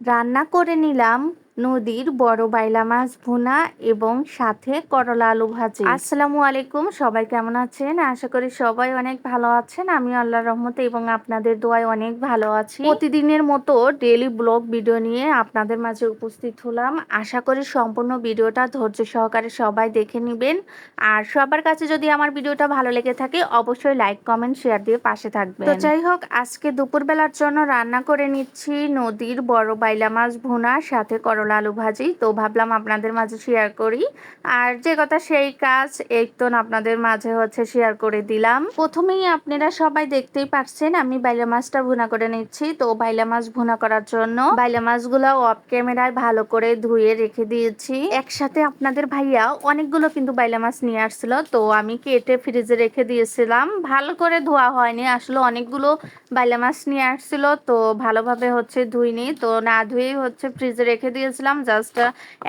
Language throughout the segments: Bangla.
রান্না করে নিলাম। নদীর বড় বাইলা মাছ ভুনা এবং সাথে করলা আলু ভাজি। আসসালামু আলাইকুম, সবাই কেমন আছেন? আশা করি সবাই অনেক ভালো আছেন। আমি আল্লাহর রহমতে এবং আপনাদের দোয়ায় অনেক ভালো আছি। প্রতিদিনের মতো ডেলি ব্লগ ভিডিও নিয়ে আপনাদের মাঝে উপস্থিত হলাম। আশা করি সম্পূর্ণ ভিডিওটা ধৈর্য সহকারে সবাই দেখে নেবেন। আর সবার কাছে যদি আমার ভিডিওটা ভালো লেগে থাকে, অবশ্যই লাইক কমেন্ট শেয়ার দিয়ে পাশে থাকবে তো যাই হোক, আজকে দুপুরবেলার জন্য রান্না করে নিচ্ছি নদীর বড় বাইলা মাছ ভুনা, সাথে করলা আলু ভাজি। তো ভাবলাম আপনাদের মাঝে শেয়ার করি। আর যে কথা সেই কাজ, এই আপনাদের মাঝে হচ্ছে শেয়ার করে দিলাম। প্রথমেই আপনারা সবাই দেখতেই পাচ্ছেন, আমি বাইলা মাছটা ভুনা করে নিচ্ছি। তো বাইলা মাছ ভুনা করার জন্য বাইলা মাছগুলো অফ ক্যামেরায় ভালো করে ধুয়ে রেখে দিয়েছি। একসাথে আপনাদের ভাইয়া অনেকগুলো কিন্তু বাইলা মাছ নিয়ে আসছিল। তো আমি কেটে ফ্রিজে রেখে দিয়েছিলাম। ভালো করে ধোয়া হয়নি, আসলে অনেকগুলো বাইলা মাছ নিয়ে আসছিল। তো ভালোভাবে হচ্ছে ধুইনি। তো না ধুয়েই হচ্ছে ফ্রিজে রেখে দিয়েছিলাম জাস্ট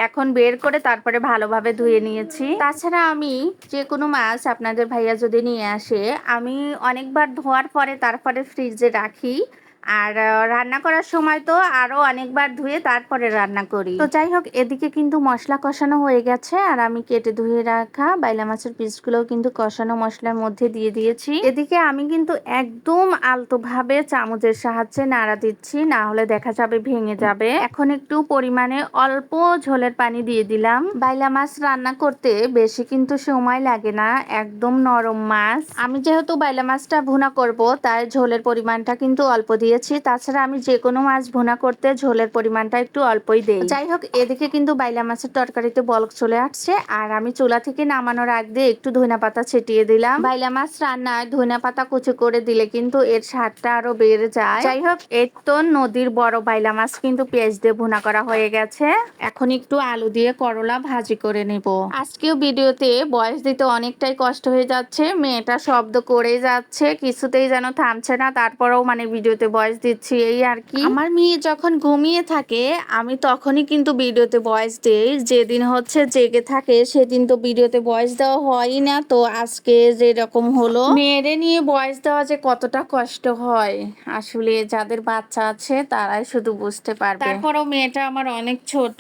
এখন বের করে তারপরে ভালোভাবে ধুয়ে নিয়েছি। তাছাড়া আমি যে কোনো মাছ আপনাদের ভাইয়া যদি নিয়ে আসে, আমি অনেকবার ধোয়ার পরে তারপরে ফ্রিজে রাখি। আর রান্না করার সময় তো আরও অনেকবার ধুয়ে তারপরে রান্না করি। তো যাই হোক, এদিকে কিন্তু মশলা কষানো হয়ে গেছে। আর আমি কেটে ধুয়ে রাখা বাইলা মাছের পিসগুলোও কিন্তু কষানো মশলার মধ্যে দিয়ে দিয়েছি। এদিকে আমি কিন্তু একদম আলতো ভাবে চামচের সাহায্যে নাড়া দিচ্ছি, না হলে দেখা যাবে ভেঙে যাবে। এখন একটু পরিমাণে অল্প ঝোলের পানি দিয়ে দিলাম। বাইলা মাছ রান্না করতে বেশি কিন্তু সময় লাগে না, একদম নরম মাছ। আমি যেহেতু বাইলা মাছটা ভুনা করব, তাই ঝোলের পরিমাণটা কিন্তু অল্প দিয়ে দিয়েছি। তাছাড়া আমি যে কোনো মাছ ভুনা করতে ঝোলের পরিমাণটা একটু অল্পই দেই। যাই হোক, এদিকে কিন্তু বাইলা মাছের তরকারিতে বলক চলে আসছে। আর আমি চুলা থেকে নামানোর আগ দিয়ে একটু ধইনা পাতা ছিটিয়ে দিলাম। বাইলা মাছ রান্নায় ধইনা পাতা কুচি করে দিলে কিন্তু এর স্বাদটা আরও বেড়ে যায়। যাই হোক, এর তো নদীর বড় বাইলা মাছ কিন্তু পেঁয়াজ দিয়ে ভুনা করা হয়ে গেছে। এখন একটু আলু দিয়ে করলা ভাজি করে নিব। আজকেও ভিডিওতে বয়স দিতে অনেকটাই কষ্ট হয়ে যাচ্ছে। মেয়েটা শব্দ করে যাচ্ছে, কিছুতেই যেন থামছে না। তারপরেও মানে ভিডিওতে ভয়েস দিচ্ছি এই আর কি। আমার মেয়ে যখন ঘুমিয়ে থাকে আমি তখনই কিন্তু ভিডিওতে ভয়েস দেই। যেদিন হচ্ছে জেগে থাকে সেদিন তো ভিডিওতে ভয়েস দেওয়া হয়ই না। তো আজকে যেরকম হলো। মেয়েরে নিয়ে ভয়েস দেওয়া যে কতটা কষ্ট হয় আসলে যাদের বাচ্চা আছে তারাই শুধু বুঝতে পারবে। তারপরও মেয়েটা আমার অনেক ছোট।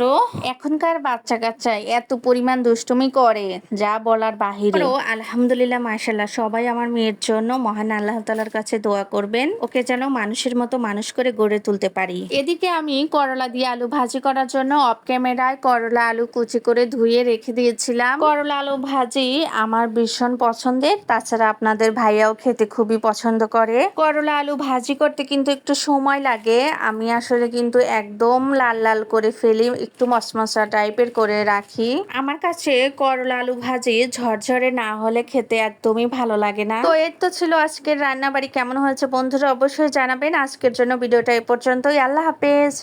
এখনকার বাচ্চা কাচ্চা এত পরিমাণ দুষ্টুমি করে যা বলার বাহিরে। আলহামদুলিল্লাহ মাশাল্লাহ সবাই আমার মেয়ের জন্য মহান আল্লাহ তালার কাছে দোয়া করবেন। ওকে যেন মানুষের মানুষের মতো মানুষ করে গড়ে তুলতে পারি। এদিকে আমি করলা দিয়ে আলু ভাজি করার জন্য অফ ক্যামেরায় করলা আলু কুচি করে ধুয়ে রেখে দিয়েছিলাম। করলা আলু ভাজি আমার ভীষণ পছন্দের, তাছাড়া আপনাদের ভাইয়াও খেতে খুবই পছন্দ করে। করলা আলু ভাজি করতে কিন্তু একটু সময় লাগে। আমি আসলে কিন্তু একদম লাল লাল করে ফেলি, একটু মশমশা টাইপের করে রাখি। আমার কাছে করলা আলু ভাজি ঝরঝরে না হলে খেতে একদমই ভালো লাগে না। তো এর তো ছিল আজকের রান্না বাড়ি কেমন হয়েছে বন্ধুরা অবশ্যই জানাবেন। আজকের জন্য ভিডিওটা এ পর্যন্তই। আল্লাহ হাফেজ।